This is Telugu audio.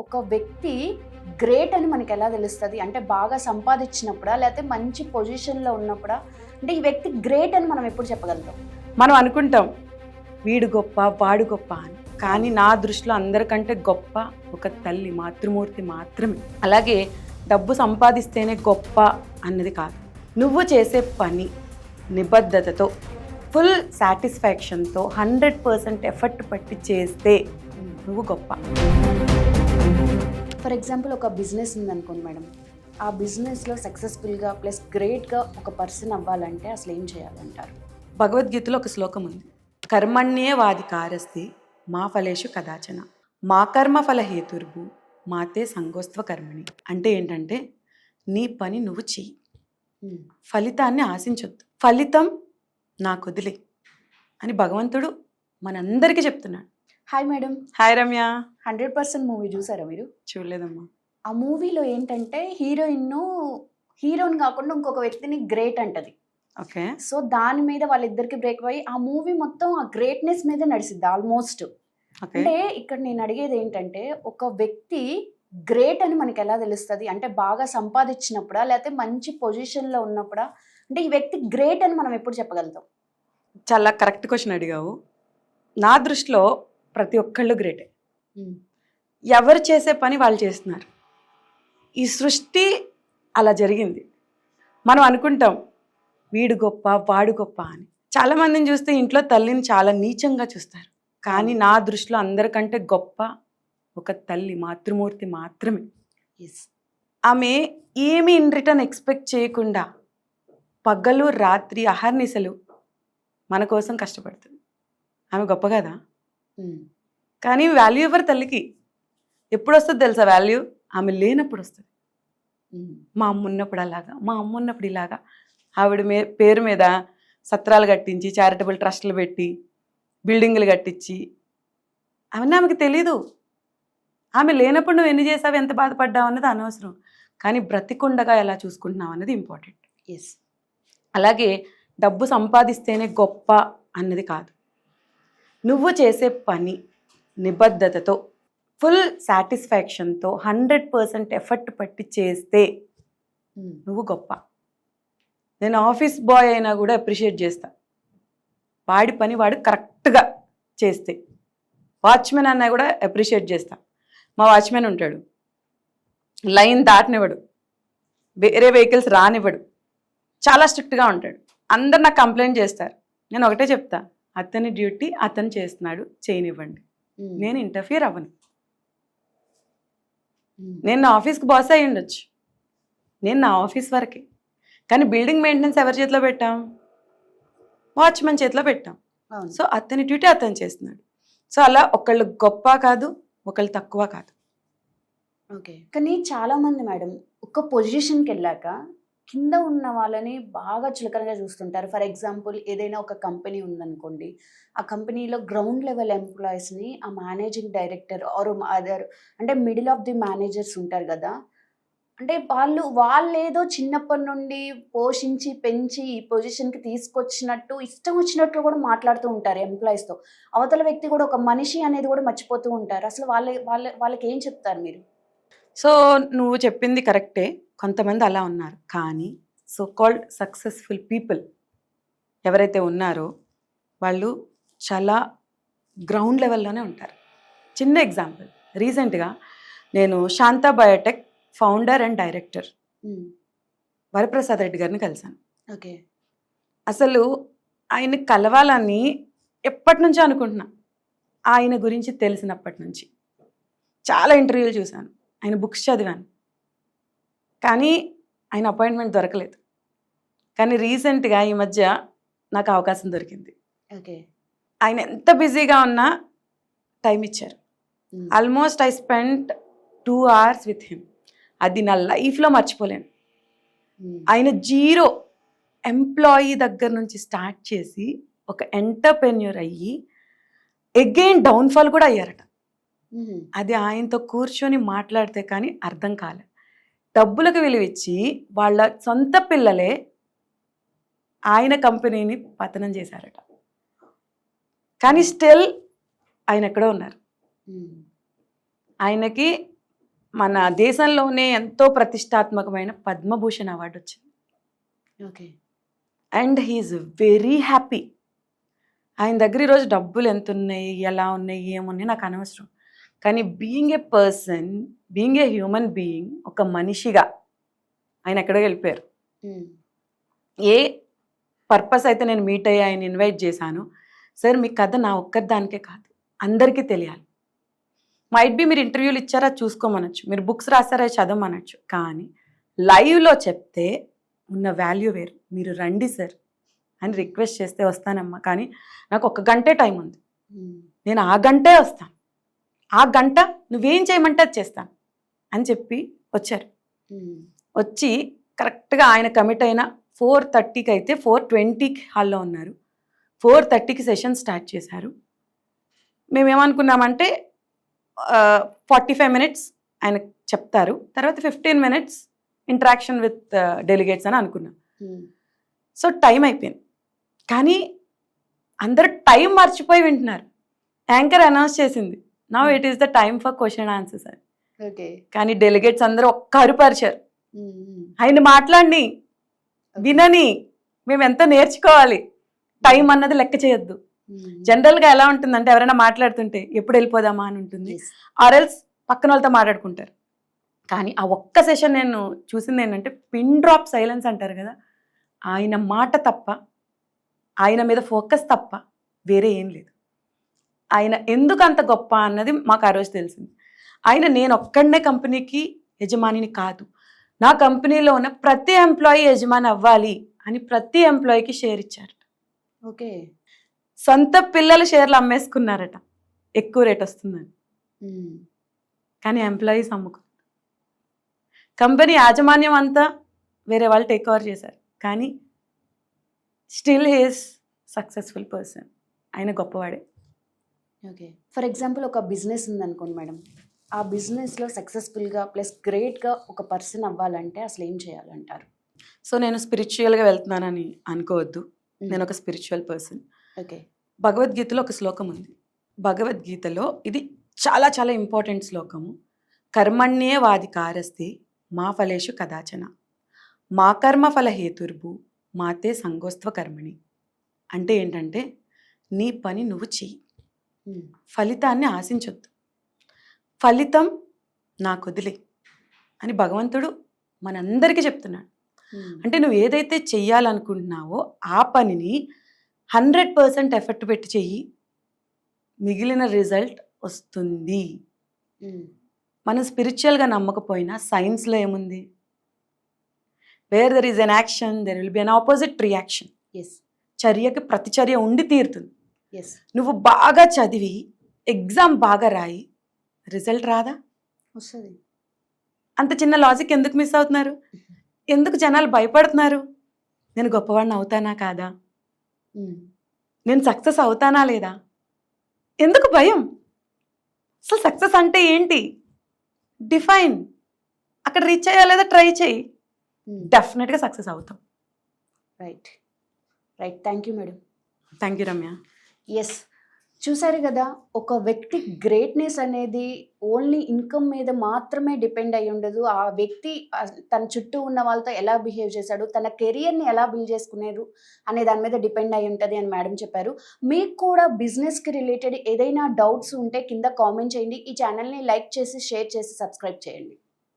ఒక వ్యక్తి గ్రేట్ అని మనకి ఎలా తెలుస్తుంది? అంటే బాగా సంపాదించినప్పుడా లేకపోతే మంచి పొజిషన్లో ఉన్నప్పుడా? అంటే ఈ వ్యక్తి గ్రేట్ అని మనం ఎప్పుడు చెప్పగలుగుతాం? మనం అనుకుంటాం వీడు గొప్ప వాడు గొప్ప అని. కానీ నా దృష్టిలో అందరికంటే గొప్ప ఒక తల్లి మాతృమూర్తి మాత్రమే. అలాగే డబ్బు సంపాదిస్తేనే గొప్ప అన్నది కాదు. నువ్వు చేసే పని నిబద్ధతతో ఫుల్ సాటిస్ఫాక్షన్తో హండ్రెడ్ పర్సెంట్ ఎఫర్ట్ పట్టి చేస్తే నువ్వు గొప్ప. ఫర్ ఎగ్జాంపుల్ ఒక బిజినెస్ ఉందనుకోండి మేడం. ఆ బిజినెస్లో సక్సెస్ఫుల్గా ప్లస్ గ్రేట్గా ఒక పర్సన్ అవ్వాలంటే అసలు ఏం చేయాలంటారు? భగవద్గీతలో ఒక శ్లోకం ఉంది. కర్మణ్యే వాది కారస్తి మా ఫలేషు కదాచన. మా కర్మ ఫల హేతుర్భు మాతే సంగోస్త్వ కర్మణి. అంటే ఏంటంటే నీ పని నువ్వు చెయ్యి. ఫలితాన్ని ఆశించొద్దు. ఫలితం నాకు వదిలే అని భగవంతుడు మనందరికీ చెప్తున్నాడు. Hi madam hi Ramya hundred percent movie చూసారా మీరు? చూడలేదమ్మా. ఆ మూవీలో ఏంటంటే హీరోయిన్ హీరోయిన్ కాకుండా ఇంకొక వ్యక్తిని గ్రేట్ అంటది. ఓకే. సో దాని మీద వాళ్ళిద్దరికి బ్రేక్ అయ్యి ఆ మూవీ మొత్తం ఆ గ్రేట్నెస్ మీద నడిచింది ఆల్మోస్ట్ అంటే ఇక్కడ నేను అడిగేది ఏంటంటే ఒక వ్యక్తి గ్రేట్ అని మనకి ఎలా తెలుస్తుంది? అంటే బాగా సంపాదించినప్పుడా లేకపోతే మంచి పొజిషన్లో ఉన్నప్పుడా? అంటే ఈ వ్యక్తి గ్రేట్ అని మనం ఎప్పుడు చెప్పగలుగుతాం? చాలా కరెక్ట్ క్వశ్చన్ అడిగావు. నా దృష్టిలో ప్రతి ఒక్కళ్ళు గ్రేటే ఎవరు చేసే పని వాళ్ళు చేస్తున్నారు. ఈ సృష్టి అలా జరిగింది. మనం అనుకుంటాం వీడు గొప్ప వాడు గొప్ప అని. చాలా మందిని చూస్తే ఇంట్లో తల్లిని చాలా నీచంగా చూస్తారు. కానీ నా దృష్టిలో అందరికంటే గొప్ప ఒక తల్లి మాతృమూర్తి మాత్రమే. ఎస్ ఆమె ఏమి ఇన్ రిటర్న్ ఎక్స్పెక్ట్ చేయకుండా పగలు రాత్రి అహర్నిశలు మన కోసం కష్టపడుతుంది. ఆమె గొప్ప కదా? కానీ వాల్యూ ఎవరు తల్లికి? ఎప్పుడు వస్తుంది తెలుసా వాల్యూ? ఆమె లేనప్పుడు వస్తుంది మా అమ్మ ఉన్నప్పుడు అలాగా మా అమ్మ ఉన్నప్పుడు ఇలాగా. ఆవిడ మే పేరు మీద సత్రాలు కట్టించి చారిటబుల్ ట్రస్టులు పెట్టి బిల్డింగులు కట్టించి. అవన్నీ ఆమెకి తెలీదు. ఆమె లేనప్పుడు నువ్వు ఎన్ని చేసావు ఎంత బాధపడ్డావు అన్నది అనవసరం. కానీ బ్రతికుండగా ఎలా చూసుకుంటున్నావు అన్నది ఇంపార్టెంట్ ఎస్ అలాగే డబ్బు సంపాదిస్తేనే గొప్ప అన్నది కాదు. నువ్వు చేసే పని నిబద్ధతతో ఫుల్ సాటిస్ఫాక్షన్తో హండ్రెడ్ పర్సెంట్ ఎఫర్ట్ పట్టి చేస్తే నువ్వు గొప్ప. నేను ఆఫీస్ బాయ్ అయినా కూడా అప్రిషియేట్ చేస్తా. వాడి పని వాడు కరెక్ట్గా చేస్తే. వాచ్మెన్ అన్నా కూడా అప్రిషియేట్ చేస్తా. మా వాచ్మెన్ ఉంటాడు. లైన్ దాటనివ్వడు. వేరే వెహికల్స్ రానివ్వడు. చాలా స్ట్రిక్ట్గా ఉంటాడు. అందరు నాకు కంప్లైంట్ చేస్తారు. నేను ఒకటే చెప్తా. అతని డ్యూటీ అతను చేస్తున్నాడు చేయనివ్వండి. నేను ఇంటర్ఫియర్ అవ్వను. నేను నా ఆఫీస్కి బాస్ అయి ఉండొచ్చు. నేను నా ఆఫీస్ వరకే. కానీ బిల్డింగ్ మెయింటెనెన్స్ ఎవరి చేతిలో పెట్టాం? వాచ్మెన్ చేతిలో పెట్టాం. సో అతని డ్యూటీ అతను చేస్తున్నాడు. సో అలా ఒకళ్ళు గొప్ప కాదు ఒకళ్ళు తక్కువ కాదు. ఓకే. కానీ చాలా మంది మేడం ఒక పొజిషన్కి వెళ్ళాక కింద ఉన్న వాళ్ళని బాగా చులకనగా చూస్తుంటారు. ఫర్ ఎగ్జాంపుల్ ఏదైనా ఒక కంపెనీ ఉందనుకోండి ఆ కంపెనీలో గ్రౌండ్ లెవెల్ ఎంప్లాయీస్ని ఆ మేనేజింగ్ డైరెక్టర్ ఆర్ అదర్ అంటే మిడిల్ ఆఫ్ ది మేనేజర్స్ ఉంటారు కదా. అంటే వాళ్ళు వాళ్ళు ఏదో చిన్నప్పటి నుండి పోషించి పెంచి ఈ పొజిషన్కి తీసుకొచ్చినట్టు ఇష్టం వచ్చినట్లు కూడా మాట్లాడుతూ ఉంటారు ఎంప్లాయీస్తో అవతల వ్యక్తి కూడా ఒక మనిషి అనేది కూడా మర్చిపోతూ ఉంటారు. అసలు వాళ్ళ వాళ్ళ వాళ్ళకి ఏం చెప్తారు మీరు? సో నువ్వు చెప్పింది కరెక్టే. కొంతమంది అలా ఉన్నారు. కానీ సో కాల్డ్ సక్సెస్ఫుల్ పీపుల్ ఎవరైతే ఉన్నారో వాళ్ళు చాలా గ్రౌండ్ లెవెల్లోనే ఉంటారు. చిన్న ఎగ్జాంపుల్ రీసెంట్గా నేను Shantha Biotech founder and director Varaprasad Reddy గారిని కలిశాను. ఓకే. అసలు ఆయన కలవాలని ఎప్పటి నుంచో అనుకుంటున్నా. ఆయన గురించి తెలిసినప్పటి నుంచి చాలా ఇంటర్వ్యూలు చూశాను. ఆయన బుక్స్ చదివాను. కానీ ఆయన అపాయింట్మెంట్ దొరకలేదు. కానీ రీసెంట్గా ఈ మధ్య నాకు అవకాశం దొరికింది. ఓకే. ఆయన ఎంత బిజీగా ఉన్నా టైం ఇచ్చారు. Almost I spend two hours with him. అది నా లైఫ్లో మర్చిపోలేను. ఆయన జీరో ఎంప్లాయీ దగ్గర నుంచి స్టార్ట్ చేసి ఒక ఎంటర్ప్రెన్యూర్ అయ్యి ఎగైన్ డౌన్ఫాల్ కూడా అయ్యారట. అది ఆయనతో కూర్చొని మాట్లాడితే కానీ అర్థం కాలే. డబ్బులకు విలువిచ్చి వాళ్ళ సొంత పిల్లలే ఆయన కంపెనీని పతనం చేశారట. కానీ స్టిల్ ఆయన ఎక్కడో ఉన్నారు. ఆయనకి మన దేశంలోనే ఎంతో ప్రతిష్టాత్మకమైన పద్మభూషణ్ అవార్డు వచ్చింది. Okay. And he's very happy. ఆయన దగ్గర ఈరోజు డబ్బులు ఎంత ఉన్నాయి ఎలా ఉన్నాయి ఏమున్నాయి నాకు అనవసరం. కానీ being a person being a human being ఒక మనిషిగా ఆయన ఎక్కడో వెళ్ళిపోయారు? ఏ పర్పస్ అయితే నేను మీట్ అయ్యి ఆయన ఇన్వైట్ చేశాను సార్ మీ కథ నా ఒక్కదానికే కాదు అందరికీ తెలియాలి. మైట్ బి మీరు ఇంటర్వ్యూలు ఇచ్చారా చూసుకోమనొచ్చు మీరు బుక్స్ రాస్తారా చదవమనొచ్చు కానీ లైవ్లో చెప్తే ఉన్న వాల్యూ వేరు. మీరు రండి సార్ అని రిక్వెస్ట్ చేస్తే వస్తానమ్మా కానీ నాకు ఒక గంటే టైం ఉంది. నేను ఆ గంటే వస్తాను. ఆ గంట నువ్వేం చేయమంటే అది చేస్తాను అని చెప్పి వచ్చారు. వచ్చి కరెక్ట్గా ఆయన కమిట్ అయిన ఫోర్ థర్టీకి అయితే ఫోర్ ట్వంటీకి హాల్లో ఉన్నారు. ఫోర్ థర్టీకి సెషన్ స్టార్ట్ చేశారు. మేమేమనుకున్నామంటే ఫార్టీ ఫైవ్ మినిట్స్ ఆయన చెప్తారు. తర్వాత fifteen minutes interaction with delegates అని అనుకున్నాం. సో టైం అయిపోయింది. కానీ అందరూ టైం మర్చిపోయి వింటున్నారు. యాంకర్ అనౌన్స్ చేసింది. Now it is the time for question answers అని ఓకే కానీ డెలిగేట్స్ అందరూ ఒక్క అరుపరిచారు. ఆయన మాట్లాడి వినని మేము ఎంత నేర్చుకోవాలి? టైం అన్నది లెక్క చేయొద్దు. జనరల్గా ఎలా ఉంటుందంటే ఎవరైనా మాట్లాడుతుంటే ఎప్పుడు వెళ్ళిపోదామా? అని ఉంటుంది. ఆర్ఎల్స్ పక్కన వాళ్ళతో మాట్లాడుకుంటారు. కానీ ఆ ఒక్క సెషన్ నేను చూసింది ఏంటంటే పిన్ డ్రాప్ సైలెన్స్ అంటారు కదా ఆయన మాట తప్ప ఆయన మీద ఫోకస్ తప్ప వేరే ఏం లేదు. ఆయన ఎందుకు అంత గొప్ప అన్నది మాకు ఆ రోజు తెలిసింది. ఆయన నేను ఒక్కడనే కంపెనీకి యజమానిని కాదు. నా కంపెనీలో ఉన్న ప్రతి ఎంప్లాయీ యజమాని అవ్వాలి అని ప్రతి ఎంప్లాయీకి షేర్ ఇచ్చారు ఓకే. సొంత పిల్లలు షేర్లు అమ్మేసుకున్నారట. ఎక్కువ రేట్ వస్తుందని. కానీ ఎంప్లాయీస్ అమ్ముకు కంపెనీ యాజమాన్యం అంతా వేరే వాళ్ళు టేక్ ఓవర్ చేశారు. కానీ స్టిల్ హీస్ సక్సెస్ఫుల్ పర్సన్. ఆయన గొప్పవాడే. ఓకే. ఫర్ ఎగ్జాంపుల్ ఒక బిజినెస్ ఉందనుకోండి మేడం. ఆ బిజినెస్లో సక్సెస్ఫుల్గా ప్లస్ గ్రేట్గా ఒక పర్సన్ అవ్వాలంటే అసలు ఏం చేయాలంటారు? సో నేను స్పిరిచువల్గా వెళ్తున్నానని అనుకోవద్దు. నేను ఒక స్పిరిచువల్ పర్సన్. ఓకే. భగవద్గీతలో ఒక శ్లోకం ఉంది. భగవద్గీతలో ఇది చాలా చాలా ఇంపార్టెంట్ శ్లోకము. కర్మణ్యే వాదికారస్తి మా ఫలేషు కదాచన. మా కర్మ ఫల హేతుర్భు మాతే సంగోస్త్వ కర్మణి. అంటే ఏంటంటే నీ పని నువ్వు చెయ్యి. ఫలితాన్ని ఆశించొద్దు. ఫలితం నాకు వదిలే అని భగవంతుడు మనందరికీ చెప్తున్నాడు. అంటే నువ్వు ఏదైతే చెయ్యాలనుకుంటున్నావో ఆ పనిని హండ్రెడ్ పర్సెంట్ ఎఫర్ట్ పెట్టి చెయ్యి. మిగిలిన రిజల్ట్ వస్తుంది. మనం స్పిరిచువల్గా నమ్మకపోయినా సైన్స్లో ఏముంది? Where there is an action there will be an opposite reaction. Yes. చర్యకి ప్రతిచర్య ఉండి తీరుతుంది. నువ్వు బాగా చదివి ఎగ్జామ్ బాగా రాయి రిజల్ట్ రాదా? వస్తుంది. అంత చిన్న లాజిక్ ఎందుకు మిస్ అవుతున్నారు? ఎందుకు జనాలు భయపడుతున్నారు? నేను గొప్పవాడిని అవుతానా కాదా? నేను సక్సెస్ అవుతానా లేదా? ఎందుకు భయం? అసలు సక్సెస్ అంటే ఏంటి? డిఫైన్ అక్కడ రీచ్ అయ్యా లేదా ట్రై చేయి? డెఫినెట్గా సక్సెస్ అవుతాం. Right right thank you madam thank you Ramya yes చూసారు కదా ఒక వ్యక్తి గ్రేట్నెస్ అనేది ఓన్లీ ఇన్కమ్ మీద మాత్రమే డిపెండ్ అయి ఉండదు. ఆ వ్యక్తి తన చుట్టూ ఉన్న వాళ్ళతో ఎలా బిహేవ్ చేశాడు తన కెరియర్ని ఎలా బిల్డ్ చేసుకునేరు అనే దాని మీద డిపెండ్ అయి ఉంటుంది అని మేడం చెప్పారు. మీకు కూడా బిజినెస్కి రిలేటెడ్ ఏదైనా డౌట్స్ ఉంటే కింద కామెంట్ చేయండి. ఈ ఛానల్ని లైక్ చేసి షేర్ చేసి సబ్స్క్రైబ్ చేయండి.